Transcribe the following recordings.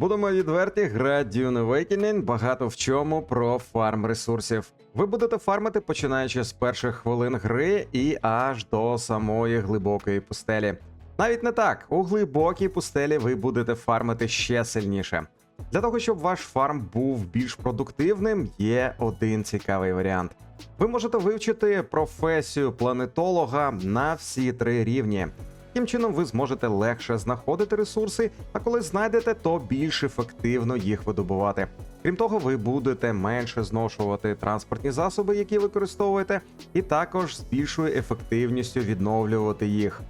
Будемо відверті, гра Dune Awakening багато в чому про фарм ресурсів. Ви будете фармити починаючи з перших хвилин гри і аж до самої глибокої пустелі. Навіть не так, у глибокій пустелі ви будете фармити ще сильніше. Для того, щоб ваш фарм був більш продуктивним, є один цікавий варіант. Ви можете вивчити професію планетолога на всі три рівні. Таким чином, ви зможете легше знаходити ресурси, а коли знайдете, то більш ефективно їх видобувати. Крім того, ви будете менше зношувати транспортні засоби, які використовуєте, і також з більшою ефективністю відновлювати їх.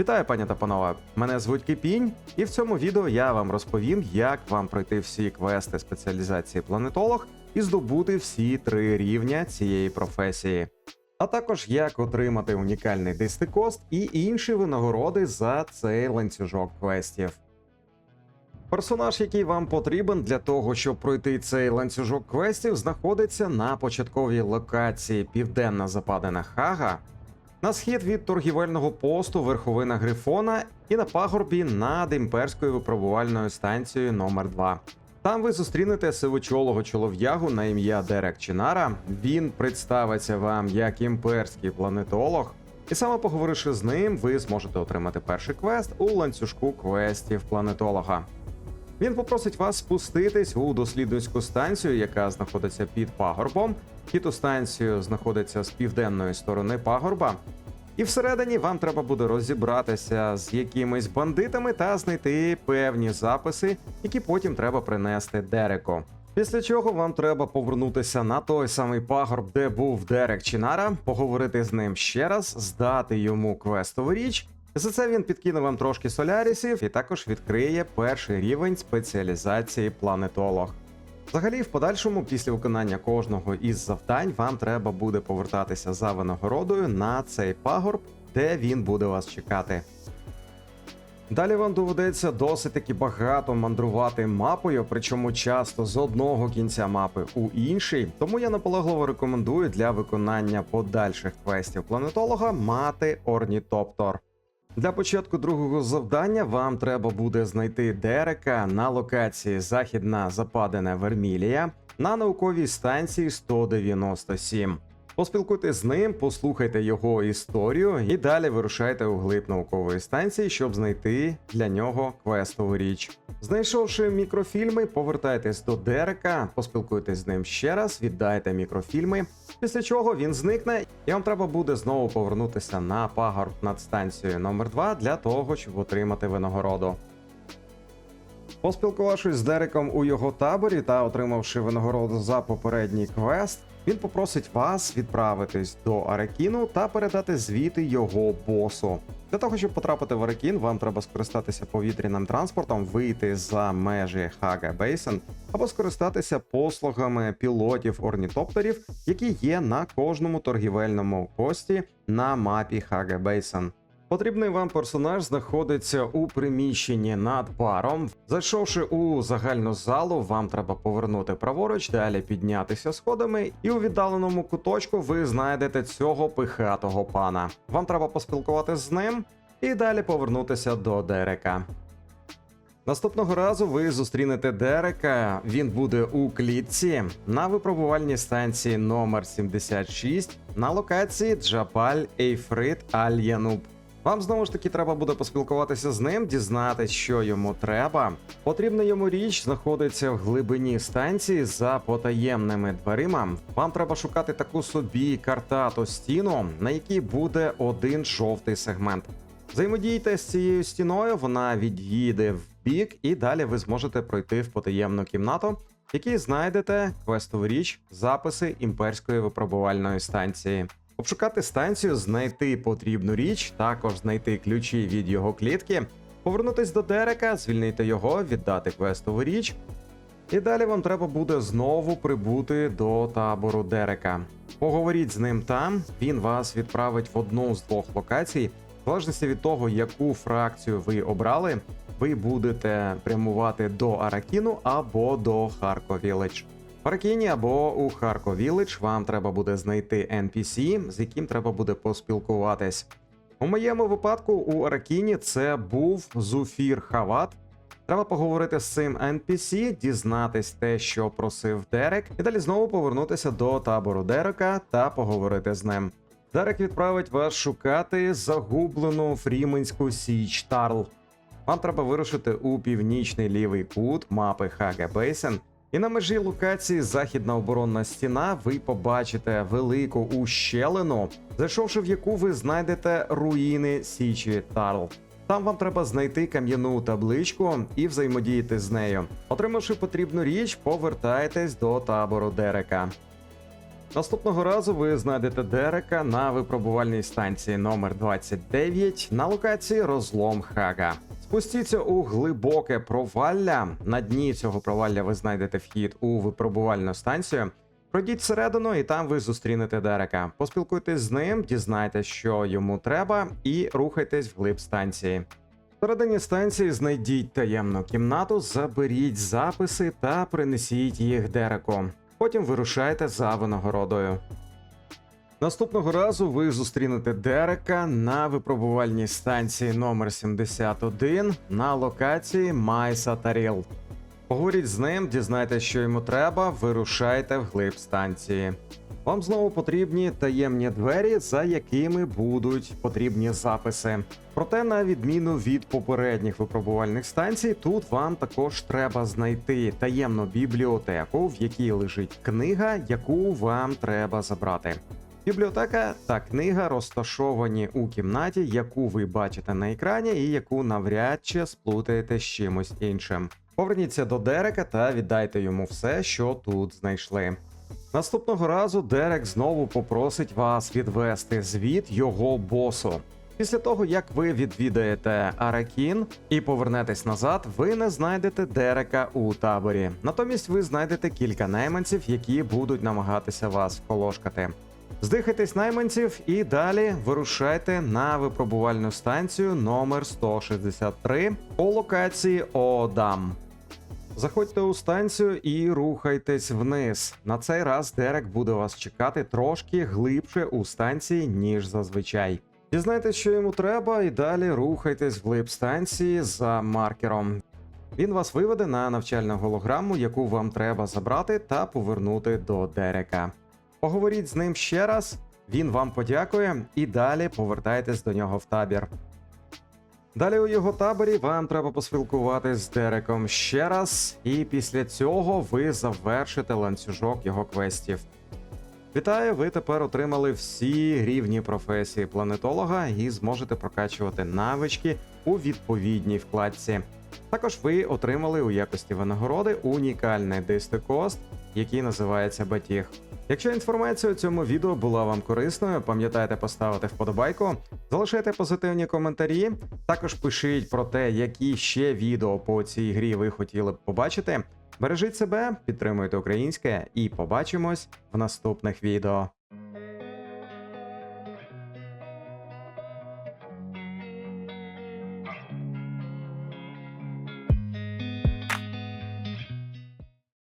Вітаю, пані та панове! Мене звуть Кипінь, і в цьому відео я вам розповім, як вам пройти всі квести спеціалізації планетолог і здобути всі три рівня цієї професії. А також як отримати унікальний дистикост і інші винагороди за цей ланцюжок квестів. Персонаж, який вам потрібен для того, щоб пройти цей ланцюжок квестів, знаходиться на початковій локації Південна Западина Хага, на схід від торгівельного посту Верховина Грифона і на пагорбі над імперською випробувальною станцією номер 2 Там ви зустрінете сивочолого чолов'ягу на ім'я Дерек Чинара. Він представиться вам як імперський планетолог. І саме поговоривши з ним, ви зможете отримати перший квест у ланцюжку квестів планетолога. Він попросить вас спуститись у дослідницьку станцію, яка знаходиться під пагорбом. Хіту станцію знаходиться з південної сторони пагорба. І всередині вам треба буде розібратися з якимись бандитами та знайти певні записи, які потім треба принести Дереку. Після чого вам треба повернутися на той самий пагорб, де був Дерек Чинара, поговорити з ним ще раз, здати йому квестову річ. За це він підкине вам трошки солярісів і також відкриє перший рівень спеціалізації планетолог. Взагалі, в подальшому, після виконання кожного із завдань, вам треба буде повертатися за винагородою на цей пагорб, де він буде вас чекати. Далі вам доведеться досить таки багато мандрувати мапою, причому часто з одного кінця мапи у інший. Тому я наполегливо рекомендую для виконання подальших квестів планетолога мати орнітоптор. Для початку другого завдання вам треба буде знайти Дерека на локації Західна Западина Вермілія на науковій станції 197. Поспілкуйтесь з ним, послухайте його історію і далі вирушайте у глиб наукової станції, щоб знайти для нього квестову річ. Знайшовши мікрофільми, повертайтесь до Дерека, поспілкуйтесь з ним ще раз, віддайте мікрофільми. Після чого він зникне, і вам треба буде знову повернутися на пагорб над станцією номер 2 для того, щоб отримати винагороду. Поспілкувавшись з Дереком у його таборі та отримавши винагороду за попередній квест, він попросить вас відправитись до Аракіну та передати звіти його босу. Для того, щоб потрапити в Аракін, вам треба скористатися повітряним транспортом, вийти за межі Хага Бейсен або скористатися послугами пілотів орнітоптерів, які є на кожному торгівельному пості на мапі Хага Бейсен. Потрібний вам персонаж знаходиться у приміщенні над баром. Зайшовши у загальну залу, вам треба повернути праворуч, далі піднятися сходами, і у віддаленому куточку ви знайдете цього пихатого пана. Вам треба поспілкуватися з ним і далі повернутися до Дерека. Наступного разу ви зустрінете Дерека. Він буде у клітці на випробувальній станції номер 76 на локації Джапаль Ейфрит Аль Януб. Вам знову ж таки треба буде поспілкуватися з ним, дізнатись, що йому треба. Потрібна йому річ знаходиться в глибині станції за потаємними дверима. Вам треба шукати таку собі картату стіну, на якій буде один жовтий сегмент. Взаємодійте з цією стіною, вона від'їде в бік, і далі ви зможете пройти в потаємну кімнату, в якій знайдете квестову річ, записи імперської випробувальної станції. Обшукати станцію, знайти потрібну річ, також знайти ключі від його клітки, повернутись до Дерека, звільнити його, віддати квестову річ. І далі вам треба буде знову прибути до табору Дерека. Поговоріть з ним там, він вас відправить в одну з двох локацій. В залежності від того, яку фракцію ви обрали, ви будете прямувати до Аракіну або до Харковілич. В Аркіні або у Харковілич вам треба буде знайти NPC, з яким треба буде поспілкуватись. У моєму випадку у Аракіні це був Зуфір Хават. Треба поговорити з цим NPC, дізнатись те, що просив Дерек, і далі знову повернутися до табору Дерека та поговорити з ним. Дерек відправить вас шукати загублену фріменську січ Тарл. Вам треба вирушити у північний лівий кут мапи Хага Бейсен, і на межі локації Західна оборонна стіна ви побачите велику ущелину, зайшовши в яку ви знайдете руїни Січі Тарл. Там вам треба знайти кам'яну табличку і взаємодіяти з нею. Отримавши потрібну річ, повертайтесь до табору Дерека. Наступного разу ви знайдете Дерека на випробувальній станції номер 29 на локації розлом Хага. Спустіться у глибоке провалля. На дні цього провалля ви знайдете вхід у випробувальну станцію. Пройдіть всередину, і там ви зустрінете Дерека. Поспілкуйтесь з ним, дізнайтесь, що йому треба, і рухайтесь вглиб станції. Всередині станції знайдіть таємну кімнату, заберіть записи та принесіть їх Дереку. Потім вирушайте за винагородою. Наступного разу ви зустрінете Дерека на випробувальній станції номер 71 на локації Майса Таріл. Поговоріть з ним, дізнайтесь, що йому треба, вирушайте вглиб станції. Вам знову потрібні таємні двері, за якими будуть потрібні записи. Проте, на відміну від попередніх випробувальних станцій, тут вам також треба знайти таємну бібліотеку, в якій лежить книга, яку вам треба забрати. Бібліотека та книга розташовані у кімнаті, яку ви бачите на екрані, і яку навряд чи сплутаєте з чимось іншим. Поверніться до Дерека та віддайте йому все, що тут знайшли. Наступного разу Дерек знову попросить вас відвести звіт його босу. Після того, як ви відвідаєте Аракін і повернетесь назад, ви не знайдете Дерека у таборі. Натомість ви знайдете кілька найманців, які будуть намагатися вас вполошкати. Здихайтесь найманців і далі вирушайте на випробувальну станцію номер 163 по локації Оодам. Заходьте у станцію і рухайтесь вниз. На цей раз Дерек буде вас чекати трошки глибше у станції, ніж зазвичай. Дізнайтесь, що йому треба, і далі рухайтесь вглиб станції за маркером. Він вас виведе на навчальну голограму, яку вам треба забрати та повернути до Дерека. Поговоріть з ним ще раз, він вам подякує, і далі повертайтесь до нього в табір. Далі у його таборі вам треба поспілкуватись з Дереком ще раз, і після цього ви завершите ланцюжок його квестів. Вітаю, ви тепер отримали всі рівні професії планетолога і зможете прокачувати навички у відповідній вкладці. Також ви отримали у якості винагороди унікальний дистикост, який називається Батіг. Якщо інформація у цьому відео була вам корисною, пам'ятайте поставити вподобайку, залишайте позитивні коментарі. Також пишіть про те, які ще відео по цій грі ви хотіли б побачити. Бережіть себе, підтримуйте українське і побачимось в наступних відео.